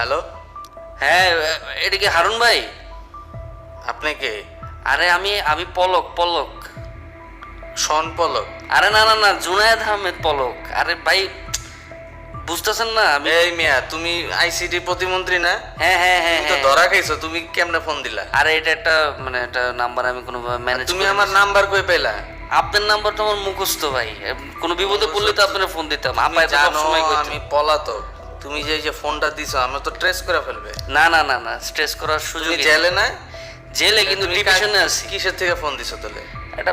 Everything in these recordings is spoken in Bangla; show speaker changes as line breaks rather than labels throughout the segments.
হ্যালো?
হ্যাঁ এটা কি হারুন ভাই।
আপনি কে?
আরে আমি আমি পলক পলক।
শন পলক।
আরে না না না জুনায়েদ আহমেদ পলক। আরে ভাই বুঝতেছেন না আমি
এই মিয়া তুমি আইসিডি প্রতিমন্ত্রী না?
হ্যাঁ হ্যাঁ হ্যাঁ
তো
হ্যাঁ।
ধরা খাইছো তুমি কেমনে ফোন দিলা?
আরে এটা একটা মানে একটা নাম্বার আমি কোনো ম্যানেজ
তুমি আমার নাম্বার কই পেলা
আপনার নাম্বারটা আমার মুখস্থ ভাই। কোনো বিপদে পড়লে তো আপনার ফোন দিতাম।
তুমি
আপা
জানো আমি পলাতক। তুমি যে যে ফোনটা দিছো আমি তো ট্রেস করে ফেলবে।
না না না না স্ট্রেস করার সুযোগ
তুমি জেলে না
জেলে কিন্তু
কাজ-
আছি।
কিসের থেকে ফোন দিছো তাহলে?
এটা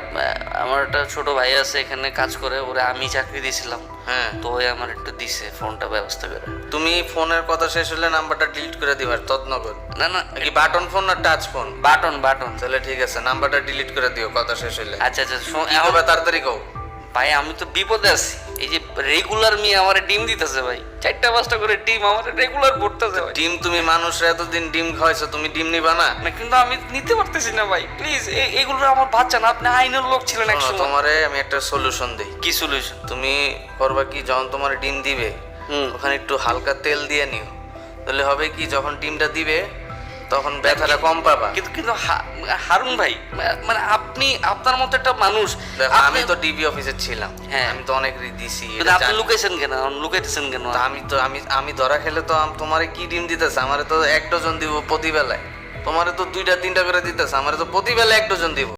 আমার একটা ছোট ভাই আছে এখানে কাজ করে ওরে আমি চাকরি দিয়েছিলাম
হ্যাঁ।
তো ওই আমার একটু দিছে ফোনটা ব্যবস্থা করে।
তুমি ফোনের কথা শেষ হলে নাম্বারটা ডিলিট করে দিবার তৎনগর
না না
কি বাটন ফোন না টাচ ফোন
বাটন বাটন
তাহলে ঠিক আছে নাম্বারটা ডিলিট করে দিও কথা শেষ হলে
আচ্ছা আচ্ছা এখন-
তাড়াতাড়ি কও?
ভাই আমি তো বিপদে আছি। এই যে রেগুলার মেয়ে আমার ডিম দিতেছে ভাই চারটা পাঁচটা করে ডিম আমার রেগুলার পড়তেছে ভাই।
ডিম তুমি মানুষরা এতদিন ডিম খাওয়াইছো তুমি ডিম নিবা না?
কিন্তু আমি নিতে পারতেছি না ভাই প্লিজ এগুলো আমার বাচ্চা না আপনি আইনের লোক ছিলেন এক
শোনো,
সময়
তোমারে আমি একটা সলিউশন দিই।
কি সলিউশন
তুমি করবা কি যখন তোমার ডিম দিবে ওখানে একটু হালকা তেল দিয়ে নিও। তাহলে হবে কি যখন ডিমটা দিবে তখন ব্যথাটা কম পাবা।
কিন্তু কিন্তু হারুন ভাই মানে আপনি আপনার মতো একটা মানুষ
আমি তো ডিবি অফিসে ছিলাম।
হ্যাঁ।
আমি তো অনেক দিছি
আপনি লোকেশন কেন? লোকেশন কেন?
আমি তো আমি আমি ধরা খেলে তো আম- তোমারে কি ডিম দিতেছে? আমারে তো এক ডজন দিব প্রতিবেলায়। তোমারে তো দুইটা তিনটা করে দিতেছে আমারে তো প্রতিবেলায় এক ডজন দিব।